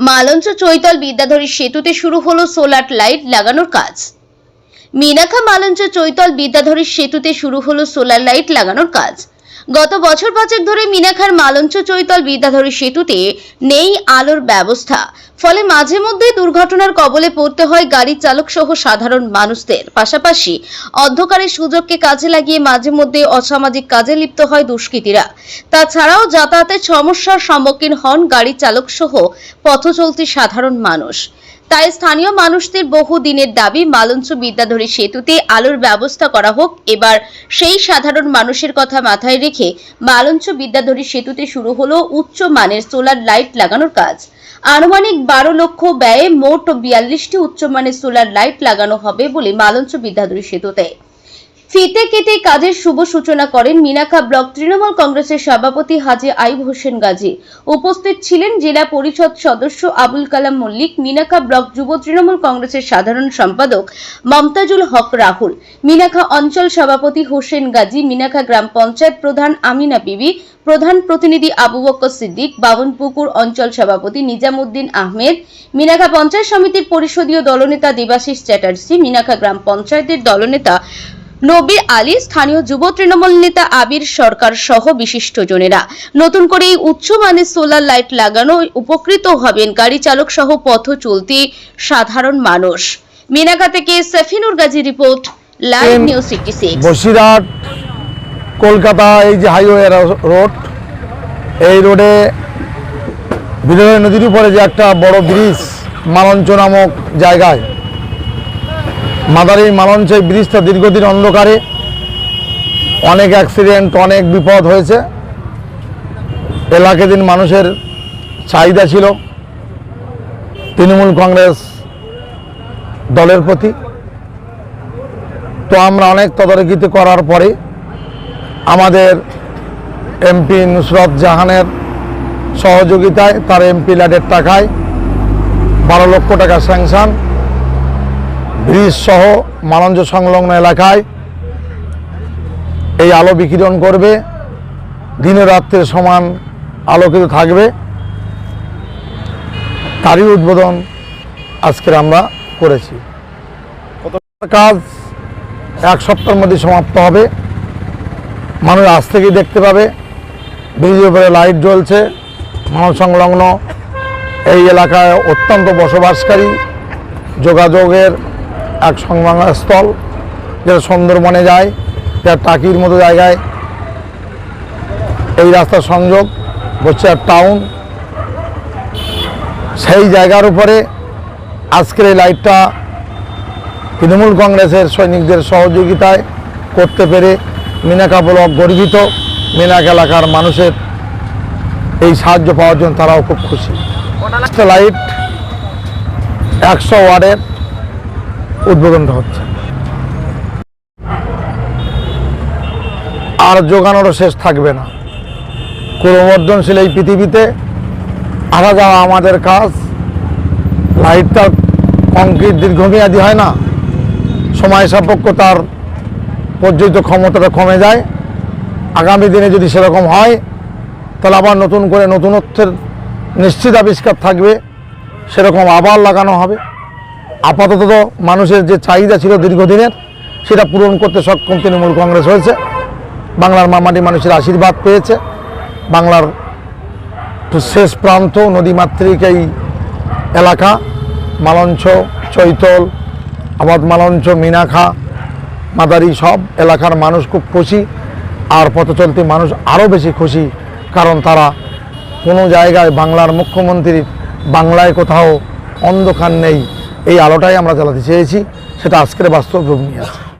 মালঞ্চ চৈতল বিদ্যাধরী সেতুতে শুরু হলো সোলার লাইট লাগানোর কাজ। মিনাখা মালঞ্চ চৈতল বিদ্যাধরী সেতুতে শুরু হলো সোলার লাইট লাগানোর কাজ। গত বছর পাঁচেক ধরে মিনাখার মালঞ্চ চৈতল বিদ্যাধরী সেতুতে নেই আলোর ব্যবস্থা। ফলে মাঝে মধ্যে দুর্ঘটনার কবলে পড়তে হয় গাড়ি চালক সহ সাধারণ মানুষদের। পাশাপাশি অন্ধকারের সুযোগকে কাজে লাগিয়ে মাঝে মধ্যে অসামাজিক কাজে লিপ্ত হয় দুষ্কৃতীরা। তাছাড়াও যাতায়াতের সমস্যার সম্মুখীন হন গাড়ি চালক সহ পথচলতি সাধারণ মানুষ। তাই স্থানীয় মানুষদের বহু দিনের দাবি, মালঞ্চ বিদ্যাধরী সেতুতে আলোর ব্যবস্থা করা হোক। এবার সেই সাধারণ মানুষের কথা মাথায় রেখে মালঞ্চ বিদ্যাধরী সেতুতে শুরু হলো উচ্চ মানের সোলার লাইট লাগানোর কাজ। আনুমানিক বারো লক্ষ ব্যয়ে মোট বিয়াল্লিশটি উচ্চমানের সোলার লাইট লাগানো হবে বলে মালঞ্চ বিদ্যাধরী সেতুতে। ফিতে কেটে কাজের শুভ সূচনা করেন মিনাখা ব্লক তৃণমূল কংগ্রেসের সভাপতি হাজি আইব হোসেন গাজী। উপস্থিত ছিলেন জেলা পরিষদ সদস্য আবুল কালাম মল্লিক মিনাখা ব্লক যুব তৃণমূল কংগ্রেসের সাধারণ সম্পাদক মমতাজুল হক রাহুল মিনাখা অঞ্চল সভাপতি হোসেন গাজী মিনাখা গ্রাম পঞ্চায়েত প্রধান আমিনা বিবি, প্রধান প্রতিনিধি আবু বক্কর সিদ্দিক, বাবনপুকুর অঞ্চল সভাপতি নিজামুদ্দিন আহমেদ মিনাখা পঞ্চায়েত সমিতির পরিষদীয় দলনেতা দেবাশিস চ্যাটার্জি মিনাখা গ্রাম পঞ্চায়েতের দলনেতা নবীর আলী স্থানীয় যুব তৃণমূল নেতা আবির সরকার সহ বিশিষ্টজনেরা। নতুন করে এই উচ্চমানের সোলার লাইট লাগানো উপকৃত হবেন গাড়ি চালক সহ পথ চলতি সাধারণ মানুষ। মিনাকা থেকে Safinur Gazi report live news city six. Basirhat Kolkata এই যে হাইওয়ে রোড এই রোডে বিদয় নদীর উপরে যে একটা বড় ব্রিজ মালঞ্চ নামক জায়গায় মাদারি মালঞ্চ এই ব্রিজটা দীর্ঘদিন অন্ধকারে। অনেক অ্যাক্সিডেন্ট অনেক বিপদ হয়েছে। এলাকে দিন মানুষের চাহিদা ছিল। তৃণমূল কংগ্রেস দলের প্রতি। তো আমরা অনেক তদারকিতে করার পরে আমাদের এমপি নুসরত জাহানের সহযোগিতায় তার এমপি ল্যাডের টাকায় বারো লক্ষ টাকা স্যাংশন। ব্রিজ সহ মালঞ্চ সংলগ্ন এলাকায় এই আলো বিকিরণ করবে। দিনে রাত্রের সমান আলোকিত থাকবে। তারই উদ্বোধন আজকের আমরা করেছি। কাজ এক সপ্তাহের মধ্যে সমাপ্ত হবে। মানুষ আজ থেকেই দেখতে পাবে। ব্রিজের উপরে লাইট জ্বলছে। মানব সংলগ্ন এই এলাকায় অত্যন্ত বসবাসকারী যোগাযোগের এক সংবাদস্থল যেটা সুন্দরবনে যায়, যেটা টাকির মতো জায়গায়। এই রাস্তার সংযোগ বসিরহাট টাউন। সেই জায়গার উপরে আজকের এই লাইটটা তৃণমূল কংগ্রেসের সৈনিকদের সহযোগিতায় করতে পেরে মিনাকা ব্লক গর্বিত। মিনাক এলাকার মানুষের এই সাহায্য পাওয়ার জন্য তারাও খুব খুশি। লাইট একশো ওয়ার্ডের উদ্বোধনটা হচ্ছে। আর যোগানোরও শেষ থাকবে না। ক্রমবর্ধনশীল এই পৃথিবীতে আসা যাওয়া আমাদের কাজ। লাইটটা কংক্রিট দীর্ঘমেয়াদী হয় না। সময় সাপেক্ষ তার পর্যন্ত ক্ষমতাটা কমে যায়। আগামী দিনে যদি সেরকম হয়, তাহলে আবার নতুন করে নতুনত্বের নিশ্চিত আবিষ্কার থাকবে। সেরকম আবার লাগানো হবে। আপাতত মানুষের যে চাহিদা ছিল দীর্ঘদিনের, সেটা পূরণ করতে সক্ষম তৃণমূল কংগ্রেস হয়েছে। বাংলার মামাটি মানুষের আশীর্বাদ পেয়েছে। বাংলার শেষ প্রান্ত নদীমাতৃক এই এলাকা, মালঞ্চ, চৈতল, আবাদ মালঞ্চ মিনাখা মাদারি, সব এলাকার মানুষ খুব খুশি। আর পথচলতি মানুষ আরও বেশি খুশি, কারণ তারা কোনো জায়গায় বাংলার মুখ্যমন্ত্রীর বাংলায় কোথাও অন্ধকার নেই। এই আলোটাই আমরা জ্বালাতে চেয়েছি সেটা আজকের বাস্তব রূপ নিয়ে আছে